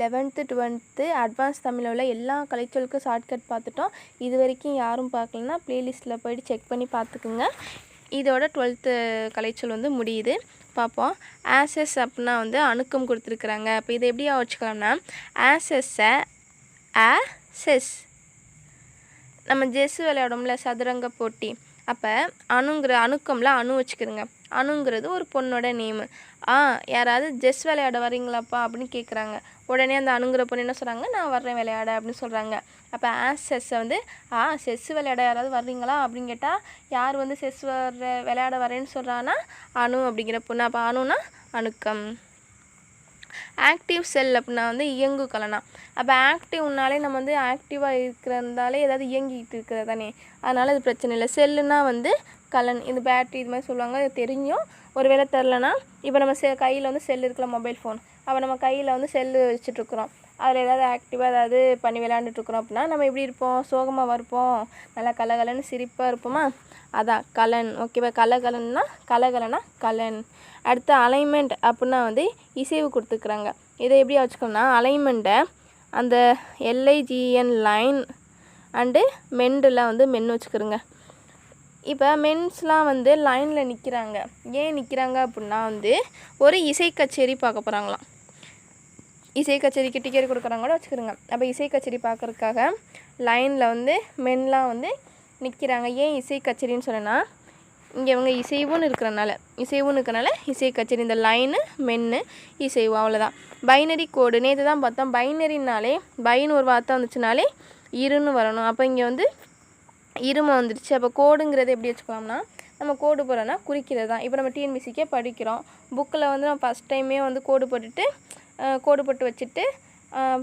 Eleventh twelfth advance தமிழில் உள்ள எல்லா கலைச்சொலுக்கும் ஷார்ட்கட் பார்த்துட்டோம். இது வரைக்கும் யாரும் பார்க்கலன்னா ப்ளேலிஸ்ட்டில் போயிட்டு செக் பண்ணி பார்த்துக்குங்க. இதோட டுவெல்த்து கலைச்சொல் வந்து முடியுது. பார்ப்போம். ஆசஸ் அப்படின்னா வந்து அணுக்கம் கொடுத்துருக்குறாங்க. அப்போ இதை எப்படி வச்சுக்கலாம்னா ஆசஸ்ஸை ஆ செஸ் நம்ம ஜெஸ் விளையாடும்ல சதுரங்க போட்டி. அப்போ அணுங்கிற அணுக்கம்ல அணு வச்சுக்கிறோங்க. அணுங்கிறது ஒரு பொண்ணோட நேமு ஆ யாராவது ஜெஸ் விளையாட வரீங்களாப்பா அப்படின்னு கேட்குறாங்க உடனே அந்த அணுங்கிற பொண்ணு என்ன சொல்கிறாங்க நான் வர்றேன் விளையாட அப்படின்னு சொல்கிறாங்க அப்போ ஆஸ் செஸ்ஸை வந்து ஆ செஸ் விளையாட யாராவது வர்றீங்களா? அப்படின்னு கேட்டால் யார் வந்து செஸ் வர்ற விளையாட வரேன்னு சொல்கிறான்னா அணு அப்படிங்கிற பொண்ணு. அப்போ அணுனா அணுக்கம். ஆக்டிவ் செல் அப்படின்னா வந்து இயங்கு கலனா. அப்போ ஆக்டிவ்னாலே நம்ம வந்து ஆக்டிவாக இருக்கிறதாலே ஏதாவது இயங்கிட்டு இருக்கிறது தானே. அதனால் அது பிரச்சனை இல்லை. செல்லுனா வந்து கலன். இது பேட்ரி இது மாதிரி சொல்லுவாங்க. அது தெரியும். ஒரு வேளை தெரிலனா இப்போ நம்ம செ கையில் வந்து செல் இருக்கிற மொபைல் ஃபோன் அப்போ நம்ம கையில் வந்து செல்லு வச்சுட்ருக்குறோம். அதில் ஏதாவது ஆக்டிவாக ஏதாவது பண்ணி விளையாண்டுட்ருக்குறோம் அப்படின்னா நம்ம எப்படி இருப்போம்? சோகமாக இருப்போம் நல்லா கலகலன்னு சிரிப்பாக இருப்போமா? அதான் கலன். ஓகேவா கலகலன்னா கலகலனா கலன். அடுத்து அலைன்மெண்ட் அப்படின்னா வந்து இசைவு கொடுத்துக்கிறாங்க. இதை எப்படி வச்சுக்கோம்னா அலைன்மெண்ட்டை அந்த எல்ஐஜிஎன் லைன் அண்டு மெண்டில் வந்து மென் வச்சுக்கிறோங்க இப்போ மென்ஸ்லாம் வந்து லைனில் நிற்கிறாங்க ஏன் நிற்கிறாங்க அப்படின்னா வந்து ஒரு இசை கச்சேரி பார்க்க போகிறாங்களாம் இசை கச்சேரிக்கு டிக்கெட் கொடுக்குறாங்க கூட வச்சுக்கிறோங்க அப்போ இசை கச்சேரி பார்க்குறதுக்காக லைனில் வந்து மென்லாம் வந்து நிற்கிறாங்க ஏன் இசை கச்சேரின்னு சொன்னேன்னா இங்கே இவங்க இசைவுன்னு இருக்கிறனால. இசைவுன்னு இருக்கிறனால இசை கச்சேரி. இந்த லைனு மென்னு இசைவு அவ்வளோதான் பைனரி கோடு நேற்று தான் பார்த்தோம். பைனரினாலே பைன்னு ஒரு வார்த்தை வந்துச்சுனாலே இருன்னு வரணும். அப்போ இங்கே வந்து இருமை வந்துடுச்சு. அப்போ கோடுங்கிறது எப்படி வச்சுக்கலாம்னா நம்ம கோடு போடுறோன்னா குறிக்கிறது தான் இப்போ நம்ம டிஎன்பிசிக்கே படிக்கிறோம். புக்கில் வந்து நம்ம ஃபஸ்ட் டைமே வந்து கோடு போட்டுட்டு கோடு போட்டு வச்சுட்டு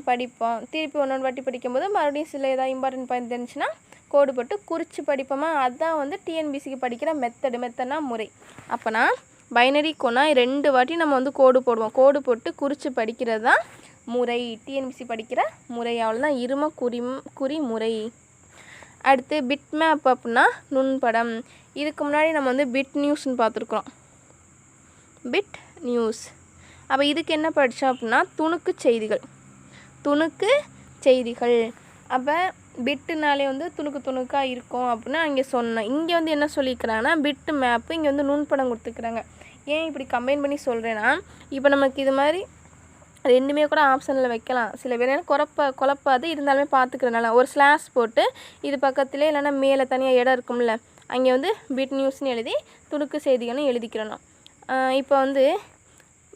படிப்போம். திருப்பி ஒன்று வாட்டி படிக்கும்போது மறுபடியும் சில ஏதாவது இம்பார்ட்டன்ட் பாயிண்ட் இருந்துச்சுன்னா கோடு போட்டு குறித்து படிப்போமா? அதுதான் வந்து டிஎன்பிசிக்கு படிக்கிற மெத்தடு மெத்தட்னா முறை. அப்போனா பைனரி கோனா ரெண்டு வாட்டி நம்ம வந்து கோடு போடுவோம். கோடு போட்டு குறித்து படிக்கிறது தான் முறை. டிஎன்பிசி படிக்கிற முறை. அவ்வளோதான் இரும குறி குறி முறை. அடுத்து பிட் மேப் அப்படின்னா நுண்படம். இதுக்கு முன்னாடி நம்ம வந்து பிட் நியூஸ்ன்னு பார்த்துருக்குறோம். பிட் நியூஸ் அப்போ இதுக்கு என்ன படித்தோம் அப்படின்னா துணுக்கு செய்திகள். துணுக்கு செய்திகள். அப்போ பிட்டுனாலே வந்து துணுக்கு துணுக்காக இருக்கும் அப்படின்னு அங்கே சொன்னேன். இங்கே வந்து என்ன சொல்லியிருக்கிறாங்கன்னா பிட்டு மேப்பு இங்கே வந்து நுண்படம் கொடுத்துருக்குறாங்க. ஏன் இப்படி கம்பைன் பண்ணி சொல்கிறேன்னா இப்போ நமக்கு இது மாதிரி ரெண்டுமே கூட ஆப்ஷனில் வைக்கலாம். சில பேர் ஏன்னா குழப்ப குழப்பாது இருந்தாலுமே பார்த்துக்கிறனால ஒரு ஸ்லாஷ் போட்டு இது பக்கத்துலேயே இல்லைன்னா மேலே தனியாக இடம் இருக்கும்ல அங்கே வந்து பிட் நியூஸ்னு எழுதி துணுக்கு செய்திகள்னு எழுதிக்கிறணும். இப்போ வந்து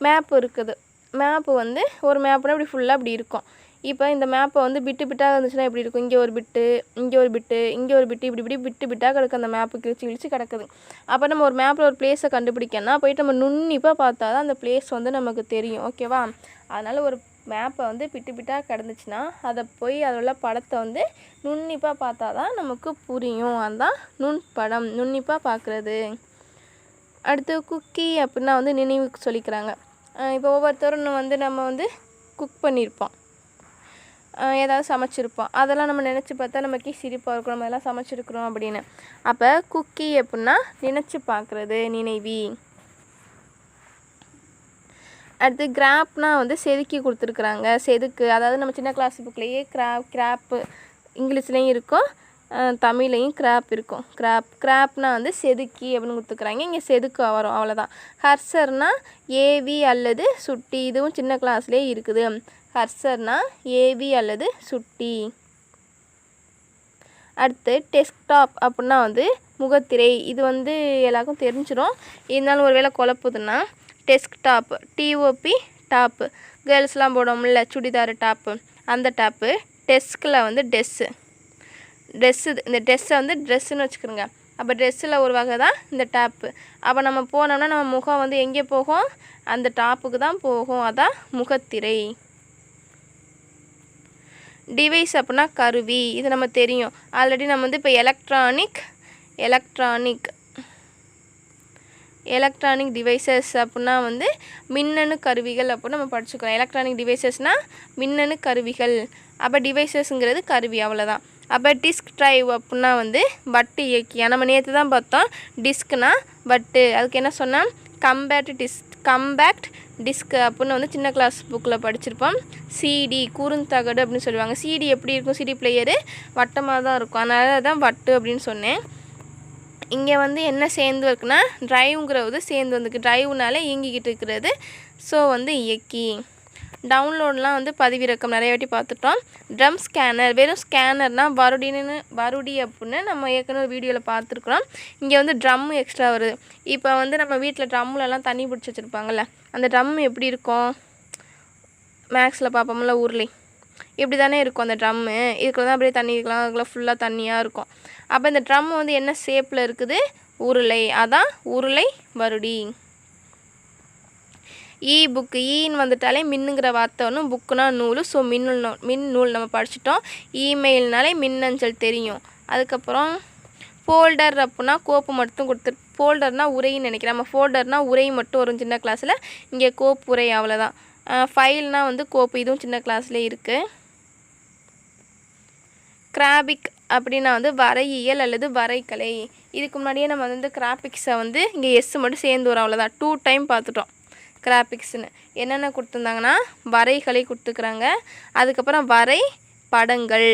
மேப் இருக்குது. மேப்பு வந்து ஒரு மேப்னா இப்படி ஃபுல்லாக இப்படி இருக்கும். இப்போ இந்த மேப்பை வந்து பிட்டு பிட்டாக இருந்துச்சுன்னா எப்படி இருக்கும். இங்கே ஒரு பிட்டு இங்கே ஒரு பிட்டு இங்கே ஒரு பிட்டு இப்படி இப்படி பிட்டு பிட்டாக கிடக்கு அந்த மேப்பு கிழிச்சு கிழிச்சு கிடக்குது. அப்போ நம்ம ஒரு மேப்பில் ஒரு பிளேஸை கண்டுபிடிக்கணும்னா போயிட்டு நம்ம நுண்ணிப்பாக பார்த்தா தான் அந்த பிளேஸ் வந்து நமக்கு தெரியும். ஓகேவா அதனால் ஒரு மேப்பை வந்து பிட்டு பிட்டாக கிடந்துச்சுன்னா அதை போய் அதில் உள்ள படத்தை வந்து நுண்ணிப்பாக பார்த்தா தான் நமக்கு புரியும். அதுதான் நுண் படம் நுண்ணிப்பாக பார்க்குறது. அடுத்து குக்கி அப்படின்னா வந்து நினைவுக்கு சொல்லிக்கிறாங்க. இப்போ ஒவ்வொருத்தரும் வந்து நம்ம வந்து குக் பண்ணியிருப்போம். ஏதாவது சமைச்சிருப்போம். அதெல்லாம் நம்ம நினச்சி பார்த்தா நமக்கு சிரிப்பாக இருக்கும். நம்ம எல்லாம் சமைச்சிருக்கிறோம் அப்படின்னு. அப்போ குக்கி அப்படின்னா நினச்சி பார்க்குறது நினைவி. அடுத்து கிராப்னால் வந்து செதுக்கி கொடுத்துருக்குறாங்க. செதுக்கு அதாவது நம்ம சின்ன கிளாஸ் புக்லேயே கிராப் கிராப்பு இங்கிலீஷ்லேயும் இருக்கும். தமிழ்லையும் கிராப் இருக்கும். கிராப் கிராப்னா வந்து செதுக்கி அப்படின்னு கொடுத்துக்குறாங்க இங்கே செதுக்கு வரும் அவ்வளோதான் ஹர்சர்னால் ஏவி அல்லது சுட்டி. இதுவும் சின்ன கிளாஸ்லேயே இருக்குது. ஹர்சர்னால் ஏவி அல்லது சுட்டி. அடுத்து டெஸ்க்டாப் அப்படின்னா வந்து முகத்திரை. இது வந்து எல்லாருக்கும் தெரிஞ்சிடும் இருந்தாலும் ஒரு வேளை குழப்புதுன்னா desktop T O P top கேர்ள்ஸ்லாம் போடுவோம்ல சுடிதார் டாப்பு அந்த டாப்பு டெஸ்கில் வந்து டெஸ்ஸு ட்ரெஸ்ஸு இந்த ட்ரெஸ்ஸை வந்து ட்ரெஸ்ஸுன்னு வச்சுக்கிறோங்க அப்போ ட்ரெஸ்ஸில் ஒரு வகை தான் இந்த டாப்பு அப்போ நம்ம போனோம்னா நம்ம முகம் வந்து எங்கே போகும்? அந்த டாப்புக்கு தான் போகும். அதான் முகத்திரை. டிவைஸ் அப்படின்னா கருவி. இது நம்ம தெரியும். ஆல்ரெடி நம்ம வந்து இப்போ எலக்ட்ரானிக் எலக்ட்ரானிக் எலக்ட்ரானிக் டிவைசஸ் அப்படின்னா வந்து மின்னணு கருவிகள் அப்படின்னு நம்ம படிச்சுக்கிறோம். எலக்ட்ரானிக் டிவைசஸ்னால் மின்னணு கருவிகள். அப்போ டிவைசஸ்ங்கிறது கருவி அவ்வளோதான் அப்போ டிஸ்க் ட்ரைவ் அப்படின்னா வந்து வட்டு இயக்கியா? நம்ம நேற்று தான் பார்த்தோம் டிஸ்க்னா வட்டு அதுக்கு என்ன சொன்னால் கம்பேக்ட் டிஸ்க் கம்பேக்ட் டிஸ்க் அப்படின்னு வந்து சின்ன கிளாஸ் புக்கில் படிச்சிருப்போம். சிடி குறுந்தகடு அப்படின்னு சொல்லுவாங்க. சிடி எப்படி இருக்கும்? சிடி பிளேயரு வட்டமாக தான் இருக்கும். அதனால தான் வட்டு அப்படின்னு சொன்னேன். இங்கே வந்து என்ன சேர்ந்து இருக்குன்னா ட்ரைவ்ங்கிறது சேர்ந்து வந்துருக்கு. ட்ரைவ்னாலே இயங்கிக்கிட்டு இருக்கிறது. ஸோ வந்து இயக்கி. டவுன்லோட்லாம் வந்து பதிவிறக்கம். நிறைய வாட்டி பார்த்துட்டோம். ட்ரம் ஸ்கேனர் வெறும் ஸ்கேனர்னால் வருடின்னு வருடி அப்படின்னு நம்ம ஏற்கனவே வீடியோவில் பார்த்துருக்குறோம். இங்கே வந்து ட்ரம் எக்ஸ்ட்ரா வருது. இப்போ வந்து நம்ம வீட்டில் ட்ரம்லலாம் தண்ணி பிடிச்சி வச்சுருப்பாங்கள்ல அந்த ட்ரம் எப்படி இருக்கும்? மேக்ஸில் பார்ப்போம்ல ஊர்லேயே. இப்படி தானே இருக்கும் அந்த ட்ரம்மு இதுக்குள்ள தான் அப்படியே தண்ணி இருக்கலாம். அதுக்குள்ள ஃபுல்லாக தண்ணியாக இருக்கும். அப்போ இந்த ட்ரம் வந்து என்ன ஷேப்பில் இருக்குது? உருளை. அதான் உருளை வருடி. E இ புக்கு ஈன்னு e வந்துட்டாலே மின்னுங்கிற வார்த்தை ஒன்றும் புக்குனா நூல். ஸோ மின்னு மின் நூல் நம்ம படிச்சிட்டோம். இமெயில்னாலே மின்னஞ்சல் தெரியும். அதுக்கப்புறம் ஃபோல்டர் அப்படின்னா கோப்பு மட்டும் கொடுத்து ஃபோல்டர்னால் உரைன்னு நினைக்கிறேன். நம்ம ஃபோல்டர்னால் உரை மட்டும் வரும் சின்ன கிளாஸில் இங்கே கோப்பு உரை அவ்வளோதான் ஃபைல்னால் வந்து கோப்பு இதுவும் சின்ன கிளாஸ்லேயே இருக்குது கிராபிக் அப்படின்னா வந்து வரையியல் அல்லது வரைகலை. இதுக்கு முன்னாடியே நம்ம வந்து கிராபிக்ஸை வந்து இங்கே எஸ் மட்டும் சேர்ந்து வரும். அவ்வளோதான் டூ டைம் பார்த்துட்டோம். கிராபிக்ஸ்னு என்னென்ன கொடுத்துருந்தாங்கன்னா வரைகளை கொடுத்துக்கிறாங்க அதுக்கப்புறம் வரை படங்கள்.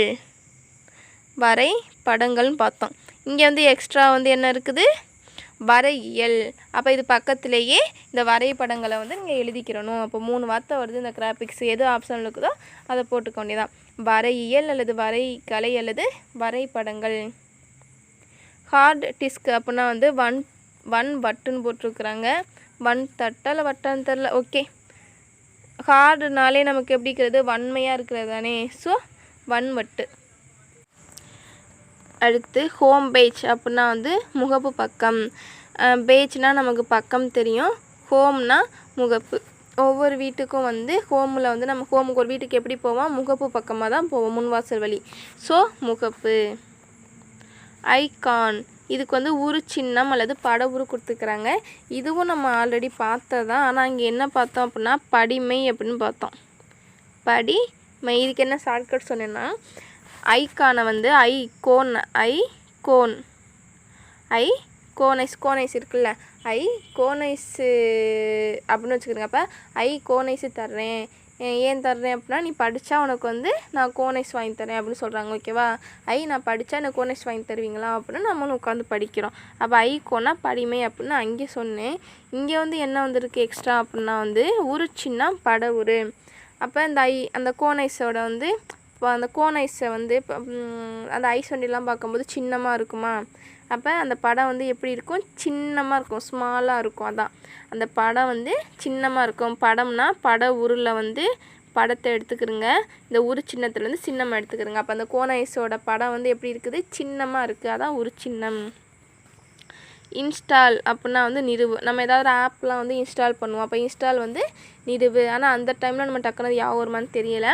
வரை படங்கள்னு பார்த்தோம். இங்கே வந்து எக்ஸ்ட்ரா வந்து என்ன இருக்குது? வரையியல். அப்போ இது பக்கத்திலேயே இந்த வரைபடங்களை வந்து நீங்கள் எழுதிக்கிறணும். அப்போ மூணு வார்த்தை வருது இந்த கிராபிக்ஸ் எது ஆப்ஷனில் இருக்குதோ அதை போட்டுக்க வேண்டியதான் வரையியல் அல்லது வரைகலை அல்லது வரைபடங்கள் ஹார்ட் டிஸ்க் அப்படின்னா வந்து ஒன் ஒன் பட்டுன்னு போட்டிருக்குறாங்க. ஒன் தட்டால் வட்டான்னு தெரில. ஓகே ஹார்டுனாலே நமக்கு எப்படி இருக்கிறது? வன்மையாக இருக்கிறது தானே. ஸோ வன்வட்டு அடுத்து ஹோம் பேஜ் அப்படின்னா வந்து முகப்பு பக்கம். பேஜ்னால் நமக்கு பக்கம் தெரியும். ஹோம்னா முகப்பு. ஒவ்வொரு வீட்டுக்கும் வந்து ஹோமில் வந்து நம்ம ஹோமுக்கு ஒரு வீட்டுக்கு எப்படி போவோம்? முகப்பு பக்கமாக தான் போவோம். முன்வாசல் வழி. ஸோ முகப்பு. ஐகான் இதுக்கு வந்து உரு சின்னம் அல்லது பட உரு கொடுத்துக்கிறாங்க இதுவும் நம்ம ஆல்ரெடி பார்த்ததான் ஆனால் இங்கே என்ன பார்த்தோம் அப்படின்னா படிமை அப்படின்னு பார்த்தோம். படிமை இதுக்கு என்ன ஷார்ட்கட் சொன்னேன்னா ஐக்கான வந்து ஐ கோன் ஐ கோன். ஐ கோனைஸ் கோனைஸ் இருக்குல்ல. ஐ கோனைஸு அப்படின்னு வச்சுக்கிறேங்க. அப்போ ஐ கோனைஸு தர்றேன். ஏன் தர்றேன் அப்படின்னா நீ படித்தா உனக்கு வந்து நான் கோனைஸ் வாங்கி தரேன் அப்படின்னு சொல்கிறாங்க ஓகேவா ஐ நான் படித்தா எனக்கு கோனைஸ் வாங்கி தருவீங்களா அப்படின்னு நம்மளும் உட்காந்து படிக்கிறோம். அப்போ ஐ கோனா படிமை அப்படின்னு அங்கே சொன்னேன். இங்கே வந்து என்ன வந்திருக்கு எக்ஸ்ட்ரா அப்படின்னா வந்து உருச்சின்னா பட உரு. அப்போ இந்த ஐ அந்த கோனைஸோட வந்து இப்போ அந்த கோன் ஐஸை வந்து இப்போ அந்த ஐஸ் வண்டிலாம் பார்க்கும்போது சின்னமாக இருக்குமா? அப்போ அந்த படம் வந்து எப்படி இருக்கும்? சின்னமாக இருக்கும் ஸ்மாலாக இருக்கும் அதான். அந்த படம் வந்து சின்னமாக இருக்கும். படம்னா பட உருளை வந்து படத்தை எடுத்துக்கிறங்க. இந்த உரு சின்னத்துலேருந்து சின்னமாக எடுத்துக்கிறங்க. அப்போ அந்த கோனைஸோட படம் வந்து எப்படி இருக்குது? சின்னமாக இருக்குது அதான் உரு சின்னம். இன்ஸ்டால் அப்படின்னா வந்து நிறுவு. நம்ம ஏதாவது ஒரு ஆப்லாம் வந்து இன்ஸ்டால் பண்ணுவோம். அப்போ இன்ஸ்டால் வந்து நிறுவு. ஆனால் அந்த டைமில் நம்ம டக்குனது யாவும் தெரியல.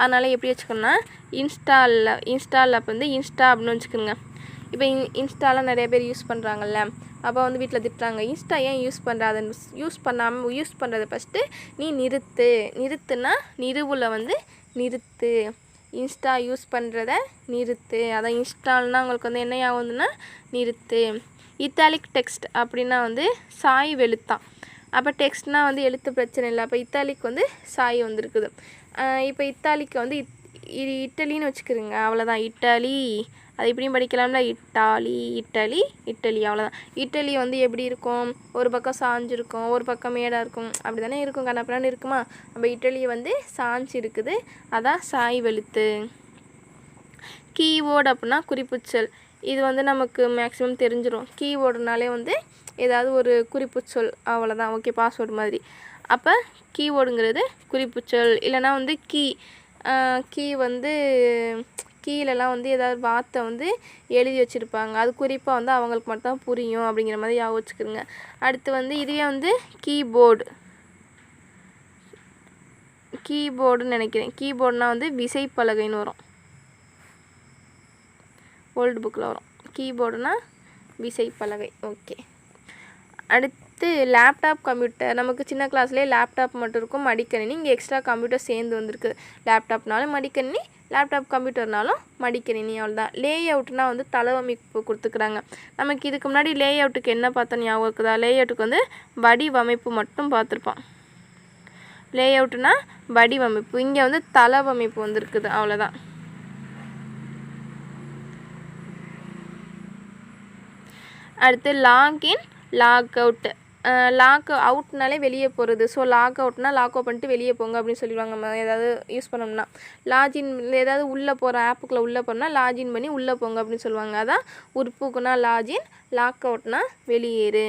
அதனால் எப்படி வச்சுக்கணும்னா இன்ஸ்டாலில் இன்ஸ்டால் அப்போ வந்து இன்ஸ்டா அப்படின்னு வச்சுக்கோங்க. இப்போ இன் இன்ஸ்டாலாம் நிறைய பேர் யூஸ் பண்ணுறாங்கல்ல அப்போ வந்து வீட்டில் திட்டுறாங்க இன்ஸ்டா ஏன் யூஸ் பண்ணுறாத யூஸ் பண்ணாமல் யூஸ் பண்ணுறத ஃபஸ்ட்டு நீ நிறுத்து. நிறுத்துனா நிறுவில் வந்து நிறுத்து. இன்ஸ்டா யூஸ் பண்ணுறத நிறுத்து. அதான் இன்ஸ்டால்னால் உங்களுக்கு வந்து என்ன ஆகுதுன்னா நிறுத்து. இத்தாலிக் டெக்ஸ்ட் அப்படின்னா வந்து சாய் வெளுத்தான் அப்போ டெக்ஸ்ட்னால் வந்து எழுத்து பிரச்சனை இல்லை. அப்போ இத்தாலிக் வந்து சாய் வந்திருக்குது. இப்போ இத்தாலிக்கு வந்து இத் இது இட்டலின்னு வச்சுக்கிறோங்க. அவ்வளோதான் இட்டாலி அது இப்படியும் படிக்கலாம்ல? இட்டாலி இட்டலி இட்டலி அவ்வளோதான் இட்டலி வந்து எப்படி இருக்கும்? ஒரு பக்கம் சாஞ்சிருக்கும் ஒரு பக்கம் மேடாக இருக்கும். அப்படி தானே இருக்கும் கண்ணப்பண்ணு இருக்குமா? நம்ம இட்டலி வந்து சாஞ்சு இருக்குது அதான் சாய் வெளுத்து. கீவோர்டு அப்படின்னா குறிப்புச்சொல். இது வந்து நமக்கு மேக்ஸிமம் தெரிஞ்சிடும் கீவோர்டுனாலே வந்து ஏதாவது ஒரு குறிப்புச்சொல். அவ்வளோதான் ஓகே பாஸ்வேர்டு மாதிரி. அப்போ கீவோர்டுங்கிறது குறிப்புச்சொல். இல்லைன்னா வந்து கீ. கீ வந்து கீழெல்லாம் வந்து ஏதாவது வார்த்தை வந்து எழுதி வச்சுருப்பாங்க. அது குறிப்பாக வந்து அவங்களுக்கு மட்டும் தான் புரியும் அப்படிங்கிற மாதிரி ஞாபகம் வச்சுக்கிறோங்க அடுத்து வந்து இதுவே வந்து கீபோர்டு. கீபோர்டுன்னு நினைக்கிறேன். கீபோர்டுனால் வந்து விசைப்பலகைன்னு வரும். ஓல்டு புக்கில் வரும். கீபோர்டுனால் விசைப்பலகை. ஓகே அடுத்து அடுத்து லேப்டாப் கம்ப்யூட்டர் நமக்கு சின்ன கிளாஸ்லேயே லேப்டாப் மட்டும் இருக்கும். மடிக்கணினி இங்கே எக்ஸ்ட்ரா கம்ப்யூட்டர் சேர்ந்து வந்திருக்கு. லேப்டாப்னாலும் மடிக்கணினி லேப்டாப் கம்ப்யூட்டர்னாலும் மடிக்கணினி அவ்வளோதான் லே அவுட்னால் வந்து தளவமைப்பு கொடுத்துக்கிறாங்க. நமக்கு இதுக்கு முன்னாடி லே அவுட்டுக்கு என்ன பார்த்தோம் ஞாபகம் இருக்குதா? லே அவுட்டுக்கு வந்து வடிவமைப்பு மட்டும் பார்த்துருப்போம். லே அவுட்னா வடிவமைப்பு. இங்கே வந்து தளவமைப்பு வந்துருக்குது. அவ்வளோதான் அடுத்து லாக்இன் லாக் அவுட்டு லாக் அவுட்னாலே வெளியே போகிறது ஸோ லாக் அவுட்னா லாக் அவுட் பண்ணிட்டு வெளியே போங்க அப்படின்னு சொல்லிடுவாங்க நம்ம ஏதாவது யூஸ் பண்ணோம்னா. லாகின் ஏதாவது உள்ளே போகிற ஆப்புக்குள்ளே உள்ளே போனால் லாகின் பண்ணி உள்ளே போங்க அப்படின்னு சொல்லுவாங்க. அதான் உறுப்புக்குனா லாகின் லாக் அவுட்னா வெளியேறு.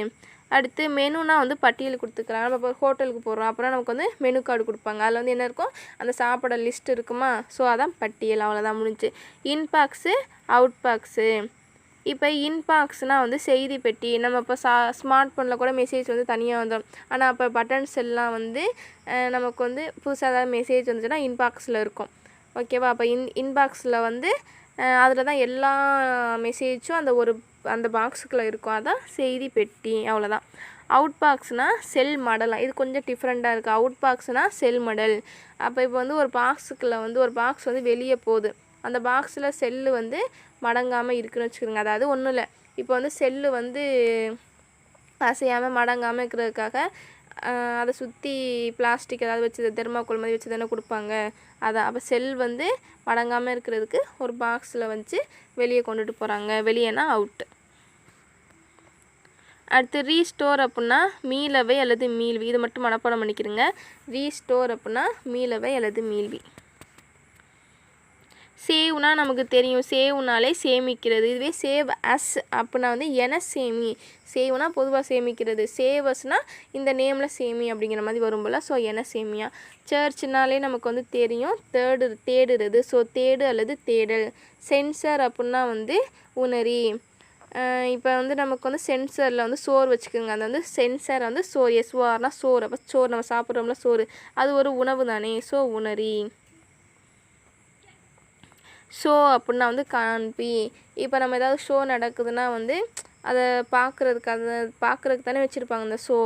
அடுத்து மெனுனா வந்து பட்டியல் கொடுத்துக்கிறாங்க. நம்ம இப்போ ஹோட்டலுக்கு போகிறோம் அப்புறம் நமக்கு வந்து மெனு கார்டு கொடுப்பாங்க. அதில் வந்து என்ன இருக்கும்? அந்த சாப்பாடு லிஸ்ட் இருக்குமா? ஸோ அதான் பட்டியல். அவ்வளோதான் முடிஞ்சு. இன்பாக்ஸு அவுட் பாக்ஸு இப்போ இன்பாக்ஸ்னால் வந்து செய்தி பெட்டி நம்ம இப்போ சா ஸ்மார்ட் ஃபோனில் கூட மெசேஜ் வந்து தனியாக வந்துடும் ஆனால் அப்போ பட்டன்ஸ் எல்லாம் வந்து நமக்கு வந்து புதுசாக ஏதாவது மெசேஜ் வந்துச்சுன்னா இன்பாக்ஸில் இருக்கும். ஓகேவா அப்போ இன் இன்பாக்ஸில் வந்து அதில் தான் எல்லா மெசேஜும் அந்த ஒரு அந்த பாக்ஸுக்குள்ளே இருக்கும். அதான் செய்தி பெட்டி அவ்வளோதான். அவுட் பாக்ஸ்னால் செல் மாடலாம் இது கொஞ்சம் டிஃப்ரெண்ட்டாக இருக்குது அவுட் பாக்ஸ்னால் செல் மாடல் அப்போ இப்போ வந்து ஒரு பாக்ஸுக்குள்ளே வந்து ஒரு பாக்ஸ் வந்து வெளியே போகுது. அந்த பாக்ஸில் செல்லு வந்து மடங்காமல் இருக்குன்னு வச்சுக்கோங்க. அதாவது ஒன்றும் இல்லை. இப்போ வந்து செல்லு வந்து அசையாமல் மடங்காமல் இருக்கிறதுக்காக அதை சுற்றி பிளாஸ்டிக் ஏதாவது வச்சு தெர்மாக்கோல் மாதிரி வச்சு தானே கொடுப்பாங்க. அதான் அப்போ செல் வந்து மடங்காமல் இருக்கிறதுக்கு ஒரு பாக்ஸில் வச்சு வெளியே கொண்டுட்டு போகிறாங்க வெளியேனா அவுட்டு அடுத்து ரீஸ்டோர் அப்படின்னா மீளவை அல்லது மீள்வி. இது மட்டும் மனப்பாடம் பண்ணிக்கிறேங்க. ரீஸ்டோர் அப்படின்னா மீளவை அல்லது மீள்வி. சேவ்னால் நமக்கு தெரியும். சேவ்னாலே சேமிக்கிறது. இதுவே சேவ் அஸ் அப்படின்னா வந்து என சேமி. சேவ்னா பொதுவாக சேமிக்கிறது. சேவஸ்னா இந்த நேமில் சேமி அப்படிங்கிற மாதிரி வரும்போல ஸோ என சேமியா. சர்ச்னாலே நமக்கு வந்து தெரியும். தேடு தேடுறது. ஸோ தேடு அல்லது தேடல். சென்சர் அப்படின்னா வந்து உணரி. இப்போ வந்து நமக்கு வந்து சென்சரில் வந்து சோறு வச்சுக்கோங்க. அது வந்து சென்சர் வந்து சோறு. எஸ்ஓஆர்னா சோறு. அப்போ சோறு நம்ம சாப்பிட்றோம்ல சோறு. அது ஒரு உணவு தானே. ஸோ உணரி. ஷோ அப்படின்னா வந்து காண்பி. இப்போ நம்ம ஏதாவது ஷோ நடக்குதுன்னா வந்து அதை பார்க்குறதுக்கு அதை பார்க்குறதுக்கு தானே வச்சுருப்பாங்க இந்த ஷோ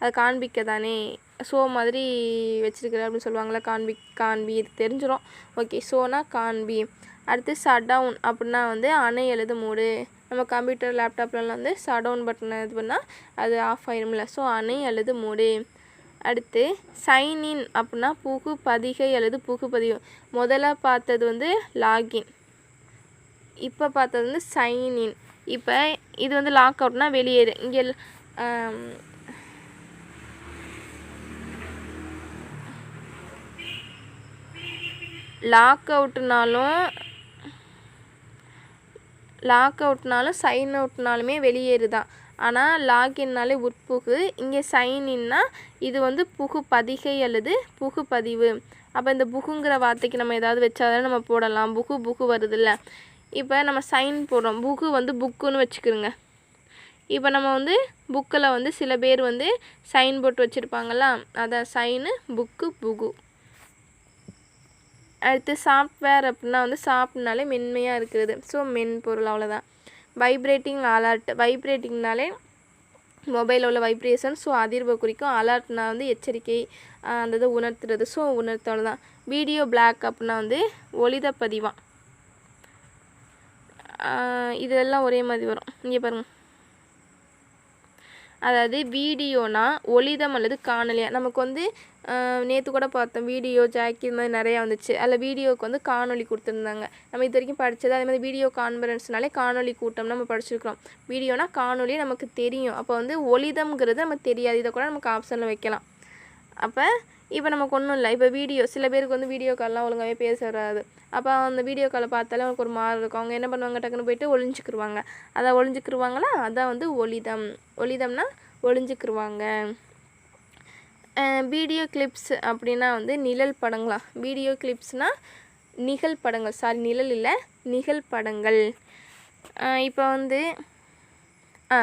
அதை காண்பிக்க தானே. ஷோ மாதிரி வச்சுருக்குற அப்படின்னு சொல்லுவாங்களே காண்பி காண்பி. இது தெரிஞ்சிடும் ஓகே ஷோனா காண்பி. அடுத்து ஷட் அப்படின்னா வந்து அணை எழுது மூடு. நம்ம கம்ப்யூட்டர் லேப்டாப்லலாம் வந்து ஷட் டவுன் பட்டனை இது பண்ணால் அது ஆஃப் ஆயிரும்ல. ஸோ அணை எழுது மூடு. அடுத்து சைன் இன் அப்படின்னா புகு பதிகை அல்லது புகு பதிவு முதல்ல பார்த்தது வந்து லாகின். இப்போ பார்த்தது வந்து சைன் இன் இப்போ இது வந்து லாக் அவுட்னா வெளியேறு. இங்கே லாக் அவுட்னாலும் லாக் அவுட்னாலும் சைன் அவுட்னாலுமே வெளியேறு தான் ஆனால் லாகின்னாலே உட்புகு. இங்கே சைன் இது வந்து புகு பதிகை அல்லது புகு பதிவு. அப்போ இந்த புகுங்கிற வார்த்தைக்கு நம்ம ஏதாவது வச்சாதான் நம்ம போடலாம். புகு புகு வருதுல்ல. இப்போ நம்ம சைன் போடுறோம். புகு வந்து புக்குன்னு வச்சுக்கிறோங்க இப்போ நம்ம வந்து புக்கில் வந்து சில பேர் வந்து சைன் போட்டு வச்சுருப்பாங்களா? அதான் சைனு புக்கு புகு. அடுத்து சாஃப்ட்வேர் அப்படின்னா வந்து சாஃப்ட்னாலே மென்மையாக இருக்கிறது. ஸோ மென்பொருள் அவ்வளோதான் வைப்ரேட்டிங் அலர்ட் வைப்ரேட்டிங்னாலே மொபைலில் உள்ள வைப்ரேஷன் ஸோ அதிர்வை குறிக்கும் அலர்ட்னா வந்து எச்சரிக்கை ஆஹ் அந்த இதை உணர்த்துறது. ஸோ உணர்த்தவள தான். வீடியோ பிளாக் அப்படின்னா வந்து ஒளித பதிவான் ஆஹ் இதெல்லாம் ஒரே மாதிரி வரும். இங்கே பாருங்கள் அதாவது வீடியோனா ஒளிதம் அல்லது காணொலியாக நமக்கு வந்து நேற்று கூட பார்த்தோம் வீடியோ ஜாக்கி இந்த மாதிரி நிறையா வந்துச்சு. அதில் வீடியோவுக்கு வந்து காணொலி கொடுத்துருந்தாங்க. நம்ம இது வரைக்கும் படித்தது அதே மாதிரி வீடியோ கான்ஃபரன்ஸ்னாலே காணொலி கூட்டம் நம்ம படிச்சிருக்கிறோம். வீடியோனா காணொலி நமக்கு தெரியும். அப்போ வந்து ஒளிதம்ங்கிறது நமக்கு தெரியாது. இதை கூட நமக்கு ஆப்ஷனில் வைக்கலாம். அப்போ இப்போ நமக்கு ஒன்றும் இல்லை. இப்போ வீடியோ சில பேருக்கு வந்து வீடியோ கால்லாம் ஒழுங்காகவே பேச வராது. அப்போ அந்த வீடியோ காலை பார்த்தாலே அவங்களுக்கு ஒரு மாறு இருக்கும். அவங்க என்ன பண்ணுவாங்க? டக்குன்னு போயிட்டு ஒளிஞ்சிக்கிருவாங்க. அதை ஒளிஞ்சிக்கிருவாங்களா? அதான் வந்து ஒளிதம். ஒளிதம்னா ஒளிஞ்சிக்கிருவாங்க. வீடியோ கிளிப்ஸ் அப்படின்னா வந்து நிழல் படங்களா? வீடியோ கிளிப்ஸ்னால் நிகழ்படங்கள் சாரி நிழல் இல்லை நிகழ் படங்கள். இப்போ வந்து ஆ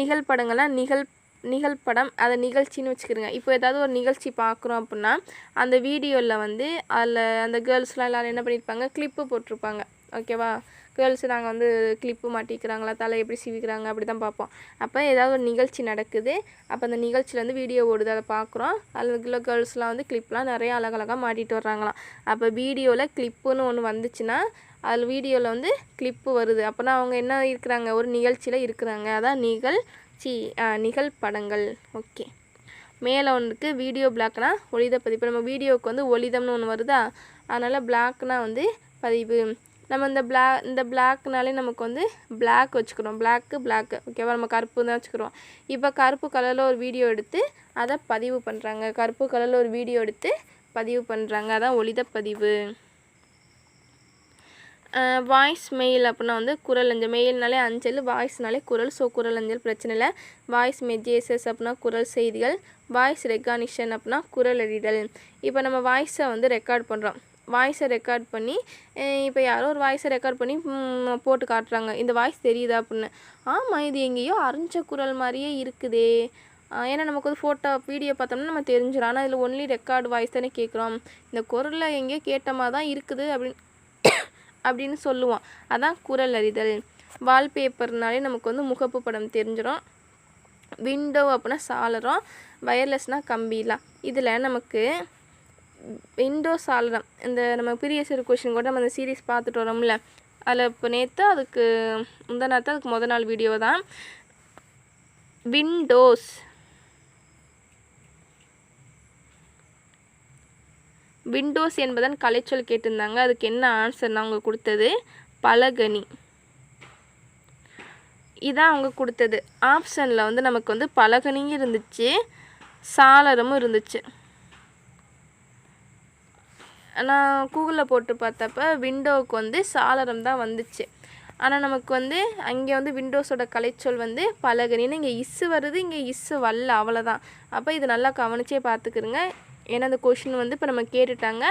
நிகழ்படங்கள்லாம் நிகழ் நிகழ்படம் அதை நிகழ்ச்சின்னு வச்சுக்கிறோங்க இப்போ ஏதாவது ஒரு நிகழ்ச்சி பார்க்குறோம் அப்படின்னா அந்த வீடியோவில் வந்து அதில் அந்த கேர்ள்ஸ்லாம் எல்லோரும் என்ன பண்ணியிருப்பாங்க கிளிப்பு போட்டிருப்பாங்க. ஓகேவா கேர்ள்ஸ் நாங்கள் வந்து கிளிப்பு மாட்டிக்கிறாங்களா தலை எப்படி சீவிக்கிறாங்க அப்படி தான் பார்ப்போம். அப்போ ஏதாவது ஒரு நிகழ்ச்சி நடக்குது. அப்போ அந்த நிகழ்ச்சியில் வந்து வீடியோ ஓடுது அதை பார்க்குறோம். அதில் கேர்ள்ஸ்லாம் வந்து கிளிப்லாம் நிறைய அழகழகாக மாட்டிட்டு வர்றாங்களாம். அப்போ வீடியோவில் கிளிப்புன்னு ஒன்று வந்துச்சுன்னா அதில் வீடியோவில் வந்து கிளிப்பு வருது. அப்போனா அவங்க என்ன இருக்கிறாங்க? ஒரு நிகழ்ச்சியில் இருக்கிறாங்க. அதான் நிகழ்ச்சி நிகழ்படங்கள் ஓகே. மேலே ஒன்றுக்கு வீடியோ பிளாக்னா ஒளித பதிப்பு. நம்ம வீடியோவுக்கு வந்து ஒளிதம்னு ஒன்று வருதா? அதனால் பிளாக்னா வந்து பதிவு. நம்ம இந்த பிளா இந்த பிளாக்னாலே நமக்கு வந்து பிளாக் வச்சுக்கிறோம். பிளாக்கு பிளாக்கு ஓகேவா நம்ம கருப்பு தான் வச்சுக்கிறோம். இப்போ கருப்பு கலரில் ஒரு வீடியோ எடுத்து அதை பதிவு பண்ணுறாங்க கருப்பு கலரில் ஒரு வீடியோ எடுத்து பதிவு பண்ணுறாங்க அதான் ஒளித பதிவு. வாய்ஸ் மெயில் அப்படின்னா வந்து குரல் அஞ்சல். மெயில்னாலே அஞ்சல் வாய்ஸ்னாலே குரல். ஸோ குரல் அஞ்சல் பிரச்சனை இல்லை. வாய்ஸ் மெஜேசஸ் அப்படின்னா குரல் செய்திகள். வாய்ஸ் ரெக்கானிஷன் அப்படின்னா குரல் எறிதல் இப்போ நம்ம வாய்ஸை வந்து ரெக்கார்ட் பண்ணுறோம் வாய்ஸை ரெக்கார்ட் பண்ணி இப்போ யாரோ ஒரு வாய்ஸை ரெக்கார்ட் பண்ணி போட்டு காட்டுறாங்க. இந்த வாய்ஸ் தெரியுதா? அப்படின்னு. ஆமாம் இது எங்கேயோ அரைஞ்ச குரல் மாதிரியே இருக்குதே. ஏன்னா நமக்கு வந்து ஃபோட்டோ வீடியோ பார்த்தோம்னா நம்ம தெரிஞ்சிடும் ஆனால் இதில் ஒன்லி ரெக்கார்டு வாய்ஸ் தானே கேட்குறோம் இந்த குரலில் எங்கேயோ கேட்ட மாதிரி தான் இருக்குது அப்படின்னு அப்படின்னு சொல்லுவோம். அதான் குரல் அறிதல். வால்பேப்பர்னாலே நமக்கு வந்து முகப்பு படம் தெரிஞ்சிடும் விண்டோ அப்படின்னா சாளரம் வயர்லெஸ்னால் கம்பிலாம். இதில் நமக்கு விண்டோ சாலரம் இந்த நம்ம ப்ரீவியஸ் இயர் கொஷின் கூட நம்ம அந்த சீரீஸ் பார்த்துட்டு வரோம்ல. அதில் இப்போ நேற்று அதுக்கு முந்த நேரத்தை அதுக்கு முத நாள் வீடியோ தான். விண்டோஸ் விண்டோஸ் என்பதன் கலைச்சொல் கேட்டிருந்தாங்க. அதுக்கு என்ன ஆன்சர்னா அவங்க கொடுத்தது? பலகனி. இதான் அவங்க கொடுத்தது. ஆப்ஷனில் வந்து நமக்கு வந்து பலகனியும் இருந்துச்சு. சாளரமும் இருந்துச்சு. நான் கூகுளில் போட்டு பார்த்தப்ப விண்டோவுக்கு வந்து சாளரம் தான் வந்துச்சு. ஆனால் நமக்கு வந்து அங்கே வந்து விண்டோஸோட கலைச்சொல் வந்து பலகனின்னு இங்கே இஸ்ஸு வருது இங்கே இஸ்ஸு வரல அவ்வளோதான் அப்போ இது நல்லா கவனிச்சே பார்த்துக்குருங்க. ஏன்னா அந்த கொஷின் வந்து இப்போ நம்ம கேட்டுட்டாங்க.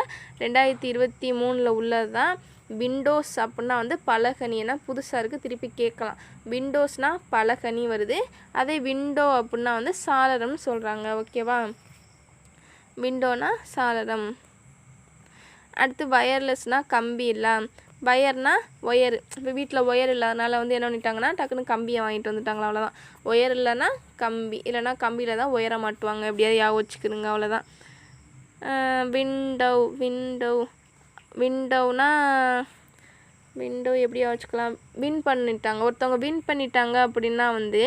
ரெண்டாயிரத்தி இருபத்தி மூணில் உள்ளது தான் விண்டோஸ் அப்படின்னா வந்து பலகனின்னா புதுசாக இருக்குது திருப்பி கேட்கலாம். விண்டோஸ்னால் பலகனி வருது. அதே விண்டோ அப்படின்னா வந்து சாளரம்னு சொல்கிறாங்க ஓகேவா? விண்டோனா சாளரம். அடுத்து ஒயர்லெஸ்னால் கம்பி இல்லை. ஒயர்னால் ஒயர் இப்போ வீட்டில் ஒயர் இல்லாதனால வந்து என்ன பண்ணிட்டாங்கன்னா டக்குன்னு கம்பியை வாங்கிட்டு வந்துட்டாங்களா அவ்வளோதான் ஒயர் இல்லைன்னா கம்பி இல்லைன்னா கம்பியில் தான் ஒயரை மாட்டுவாங்க. எப்படியாவது யா வச்சுக்கிடுங்க அவ்வளோதான் விண்டோ விண்டோ விண்டோனா விண்டோ எப்படியா வச்சுக்கலாம்? வின் பண்ணிட்டாங்க. ஒருத்தவங்க வின் பண்ணிட்டாங்க அப்படின்னா வந்து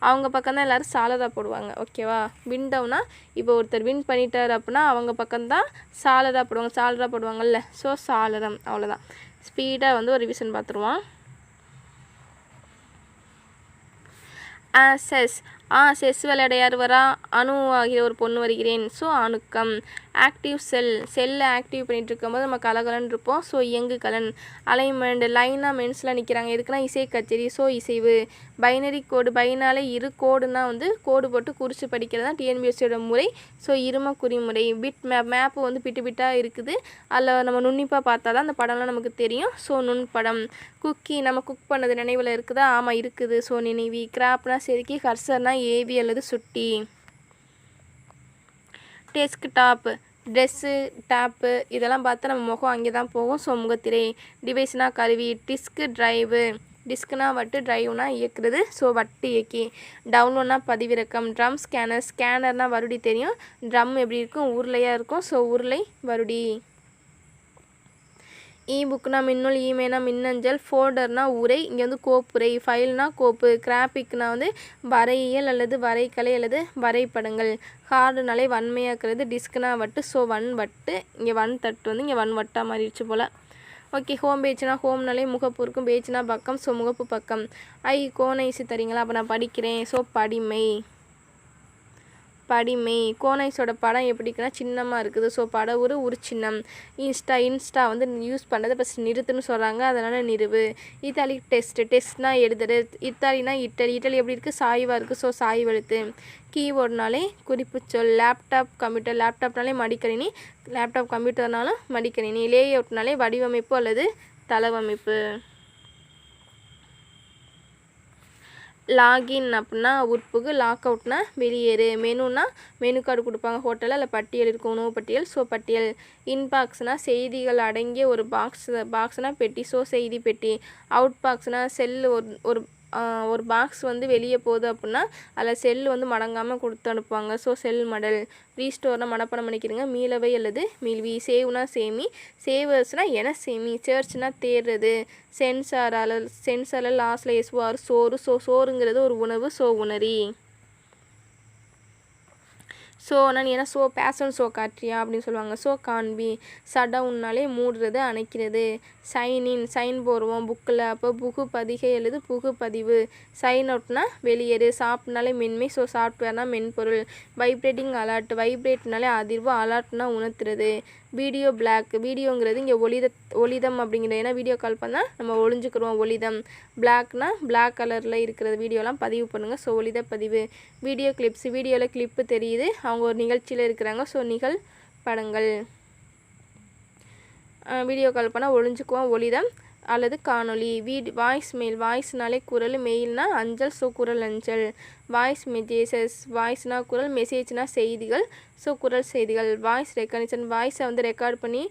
அவங்க பக்கம் தான் எல்லோரும் சாலரா போடுவாங்க ஓகேவா விண்டோனா இப்போ ஒருத்தர் வின் பண்ணிட்டார் அப்படின்னா அவங்க பக்கம்தான் சாலரா போடுவாங்க சாலரா போடுவாங்கல்ல? ஸோ சாலரம் அவ்வளோதான் ஸ்பீடாக வந்து ஒரு ரிவிஷன் பார்த்துருவான் ஆ செஸ். ஆ செஸ் விளையாட யார் வரா? அணு ஆகிய ஒரு பொண்ணு வருகிறேன். ஸோ அணுக்கம். ஆக்டிவ் செல் செல்லை ஆக்டிவ் பண்ணிகிட்டு இருக்கும்போது நம்ம கலகலன்னு இருப்போம். ஸோ இயங்கு கலன். அலைன்மெண்ட் லைனாக மென்ஸில் நிற்கிறாங்க எதுக்குன்னா இசை கச்சேரி ஸோ இசைவு. பைனரி கோடு பைனாலே இரு கோடுனா வந்து கோடு போட்டு குறித்து படிக்கிறது தான் டிஎன்பிஎஸ்சியோட முறை. ஸோ இரும குறிமுறை. பிட் மேப் மேப்பு வந்து பிட்டு பிட்டாக இருக்குது. அதில் நம்ம நுண்ணிப்பாக பார்த்தா தான் அந்த படம்லாம் நமக்கு தெரியும். ஸோ நுண்படம். குக்கி நம்ம குக் பண்ணது நினைவில் இருக்குதா? ஆமாம் இருக்குது. ஸோ நினைவி. கிராப்னா செதுக்கி ஹர்சர்னால் ஏவி அல்லது சுட்டி. டெஸ்க் டாப்பு ட்ரெஸ்ஸு டேப்பு இதெல்லாம் பார்த்தா நம்ம முகம் அங்கே தான் போகும். ஸோ முகத்திரை டிவைஸ்னால் கருவி டிஸ்க்கு ட்ரைவு டிஸ்க்னா வட்டு ட்ரைவ்னா இயக்குறது. ஸோ வட்டு இயக்கி டவுன்லோட்னா பதிவிறக்கம் ட்ரம் ஸ்கேனர் ஸ்கேனர்னால் வருடி தெரியும். ட்ரம் எப்படி இருக்கும்? உருளையாக இருக்கும். ஸோ உருளை வருடி. இ புக்னா மின்னல் இமெயினா மின்னஞ்சல் ஃபோல்டர்னா உரை இங்கே வந்து கோப்புரை ஃபைல்னா கோப்பு கிராஃபிக்னா வந்து வரையியல் அல்லது வரைகலை அல்லது வரைபடங்கள் ஹார்டுனாலே வன்மையாக்குறது டிஸ்க்னா வட்டு ஸோ வன் வட்டு இங்கே வன் தட்டு வந்து இங்கே வன் வட்டாக மாறிடுச்சு போல். ஓகே ஹோம் பேஜ்னா ஹோம்னாலே முகப்பு இருக்கும் பேஜ்னா பக்கம் ஸோ முகப்பு பக்கம். ஐ கோனைசு தரீங்களா? அப்போ நான் படிக்கிறேன். ஸோ படிமை. படிமை கோனைஸோட படம் எப்படி இருக்குன்னா சின்னமாக இருக்குது. ஸோ படம் ஒரு ஒரு சின்னம். இன்ஸ்டா இன்ஸ்டா வந்து யூஸ் பண்ணுறது ஃபஸ்ட் நிறுத்துன்னு சொல்கிறாங்க அதனால் நிறுவு. இத்தாலி டெஸ்ட் டெஸ்ட்னா எழுதுறது. இத்தாலினா இட்டலி. இட்டலி எப்படி இருக்குது சாய்வாக இருக்குது ஸோ சாய்வு எழுத்து. கீபோர்ட்னாலே குறிப்பு சொல். லேப்டாப் கம்ப்யூட்டர் லேப்டாப்னாலே மடிக்கணினி. லேப்டாப் கம்ப்யூட்டர்னாலும் மடிக்கணினி. லேஅவுட்னாலே வடிவமைப்பு அல்லது தளவமைப்பு. லாகின் அப்படின்னா உட்புகு லாக் அவுட்னா வெளியேறு. மெனுனா மெனு கார்டு கொடுப்பாங்க. ஹோட்டலில் அதில் பட்டியல் இருக்கும் உணவு பட்டியல். ஸோ பட்டியல். இன்பாக்ஸ்னால் செய்திகள் அடங்கிய ஒரு பாக்ஸ் பாக்ஸ்னால் பெட்டி. ஸோ செய்தி பெட்டி. அவுட் பாக்ஸ்னால் செல்லு ஒரு ஒரு ஒரு பாக்ஸ் வந்து வெளியே போகுது அப்படின்னா அதில் செல் வந்து மடங்காமல் கொடுத்து அனுப்புவாங்க. ஸோ செல் மடல் ரீஸ்டோர்னால் மனப்பாடம் பண்ணிக்கிறங்க மீளவை அல்லது மீள்வி சேவ்னா சேமி. சேவர்ஸ்னால் என சேமி. சர்ச்னா தேடுறது சென்சார் அலல் சென்சாரில் லாஸ்ட்ல எஸ்வார் சோறு. ஸோ சோறுங்கிறது ஒரு உணவு. ஸோ உணரி. ஸோ நான் ஏன்னா ஸோ பேஷன் ஷோ காட்டுறியா அப்படின்னு சொல்லுவாங்க. ஸோ காண்பி சடவுன்னாலே மூடுறது அணைக்கிறது. சைனின் சைன் போடுவோம் புக்கில் அப்போ புகு பதிகை அல்லது புகு பதிவு சைன் அவுட்னா வெளியேறு. சாப்பிட்னாலே மென்மை ஸோ சாஃப்ட்வேர்னால் மென்பொருள். வைப்ரேட்டிங் அலர்ட் வைப்ரேட்னாலே அதிர்வு அலர்ட்னா உணர்த்துறது. வீடியோ பிளாக் வீடியோங்கிறது இங்கே ஒளித ஒளிதம் அப்படிங்கிற ஏன்னா வீடியோ கால் பண்ணால் நம்ம ஒளிஞ்சுக்கிறோம் ஒளிதம். பிளாக்னா பிளாக் கலரில் இருக்கிற வீடியோலாம் பதிவு பண்ணுங்கள் ஸோ ஒளித பதிவு வீடியோ கிளிப்ஸ் வீடியோவில் கிளிப்பு தெரியுது. அவங்க ஒரு நிகழ்ச்சியில் இருக்கிறாங்க. ஸோ நிகழ் படங்கள் வீடியோ கால் பண்ணால் ஒளிஞ்சுக்குவோம் ஒளிதம். அல்லது காணொளி வீட் வாய்ஸ் மெயில் வாய்ஸ்னாலே குரல் மெயில்னால் அஞ்சல் ஸோ குரல் அஞ்சல். வாய்ஸ் மெசேஜஸ் வாய்ஸ்னா குரல் மெசேஜ்னா செய்திகள் ஸோ குரல் செய்திகள். வாய்ஸ் ரெக்கனிஷன் வாய்ஸை வந்து ரெக்கார்ட் பண்ணி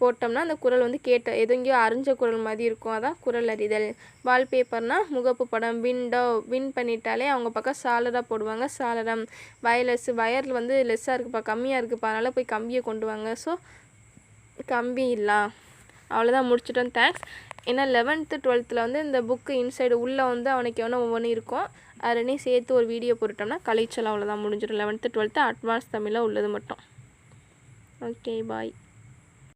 போட்டோம்னா அந்த குரல் வந்து கேட்ட எதெங்கேயோ அறிஞ்ச குரல் மாதிரி இருக்கும். அதான் குரல் அறிதல். வால்பேப்பர்னால் முகப்பு படம் விண்டோ வின் பண்ணிட்டாலே அவங்க பக்கம் சாலராக போடுவாங்க சாலரம் வயர்லெஸ் வயரில் வந்து லெஸ்ஸாக இருக்குப்பா கம்மியாக இருக்குப்பா அதனால் போய் கம்பியை கொண்டு வாங்க. ஸோ கம்பி இல்லா. அவ்வளோதான் முடிச்சிட்டோம். தேங்க்ஸ் ஏன்னா லெவன்த்து டுவெல்த்தில் வந்து இந்த புக்கு இன்சைடு உள்ளே வந்து அவனுக்கு எவ்வளோ ஒவ்வொன்று இருக்கும் அது ரெண்டையும் சேர்த்து ஒரு வீடியோ போட்டுட்டோம்னா கலைச்சல் அவ்வளோதான் முடிஞ்சிடும் லெவன்த்து டுவெல்த்து அட்வான்ஸ் தமிழில் உள்ளது மட்டும். Okay bye